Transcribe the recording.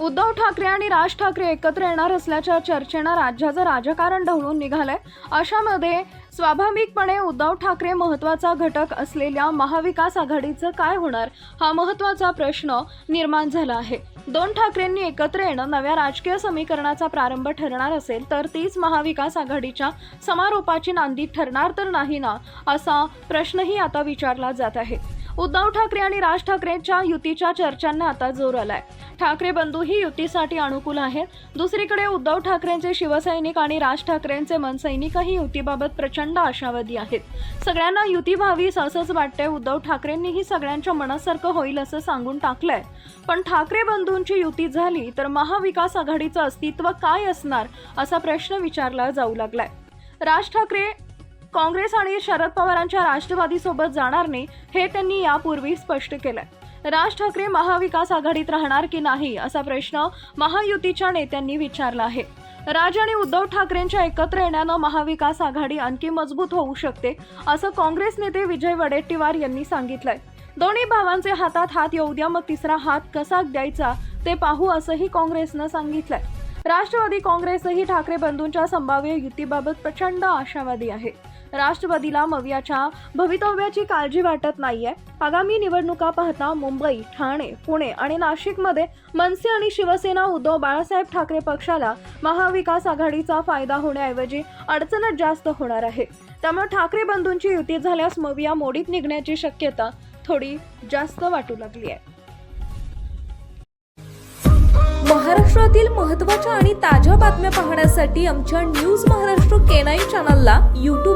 उद्धव ठाकरे आणि राज ठाकरे एकत्र येणार असल्याच्या चर्चेनं राज्याचं राजकारण ढवळून निघालंय. अशामध्ये स्वाभाविकपणे उद्धव ठाकरे महत्त्वाचा घटक असलेल्या महाविकास आघाडीचं काय होणार? हा महत्त्वाचा प्रश्न निर्माण झाला आहे. दोन ठाकरेंनी एकत्र येणं नव्या राजकीय समीकरणाचा प्रारंभ ठरणार असेल तर तीच महाविकास आघाडीच्या समारोपाची नांदी ठरणार तर नाही ना? असा प्रश्नही आता विचारला जात आहे. उद्धव ठाकरे आणि राज ठाकरेंच्या युतीच्या चर्चांना आता जोर आलाय. ठाकरे बंधू ही युतीसाठी अनुकूल आहेत. दुसरीकडे उद्धव ठाकरेंचे शिवसैनिक आणि राज ठाकरेंचे मनसैनिकही युतीबाबत प्रचंड आशावादी आहेत. सगळ्यांना युती व्हावीस असंच वाटतंय. उद्धव ठाकरेंनीही सगळ्यांच्या मनासारखं होईल असं सांगून टाकलंय. पण ठाकरे बंधूंची युती झाली तर महाविकास आघाडीचं अस्तित्व काय असणार असा प्रश्न विचारला जाऊ लागलाय. राज ठाकरे काँग्रेस आणि शरद पवारांच्या राष्ट्रवादीसोबत जाणार नाही हे त्यांनी यापूर्वी स्पष्ट केलंय. राज ठाकरे महाविकास आघाडीत राहणार की नाही असा प्रश्न महायुतीच्या नेत्यांनी विचारला आहे. राज आणि उद्धव ठाकरेंच्या एकत्र येण्यानं महाविकास आघाडी आणखी मजबूत होऊ शकते असं काँग्रेस नेते विजय वडेट्टीवार यांनी सांगितलंय. दोन्ही भावांचे हातात हात येऊ द्या मग तिसरा हात कसा द्यायचा ते पाहू असंही काँग्रेसनं सांगितलंय. राष्ट्रवादी काँग्रेसही ठाकरे बंधूंच्या संभाव्य युतीबाबत प्रचंड आशावादी आहे. राष्ट्रवादीला मवियाच्या भवितव्याची काळजी वाटत नाहीये. आगामी निवडणुका पाहता मुंबई ठाणे पुणे आणि नाशिकमध्ये मनसे आणि शिवसेना उद्धव बाळासाहेब ठाकरे पक्षाला महाविकास आघाडीचा फायदा होण्याऐवजी अडचणच जास्त होणार आहे. त्यामुळे ठाकरे बंधूंची युती झाल्यास मविया मोडीत निघण्याची शक्यता थोडी जास्त वाटू लागली आहे महाराष्ट्रातील महत्त्वाच्या आणि ताज्या बातम्या पाहण्यासाठी आमच्या न्यूज महाराष्ट्र केनाई चॅनलला यूट्यूब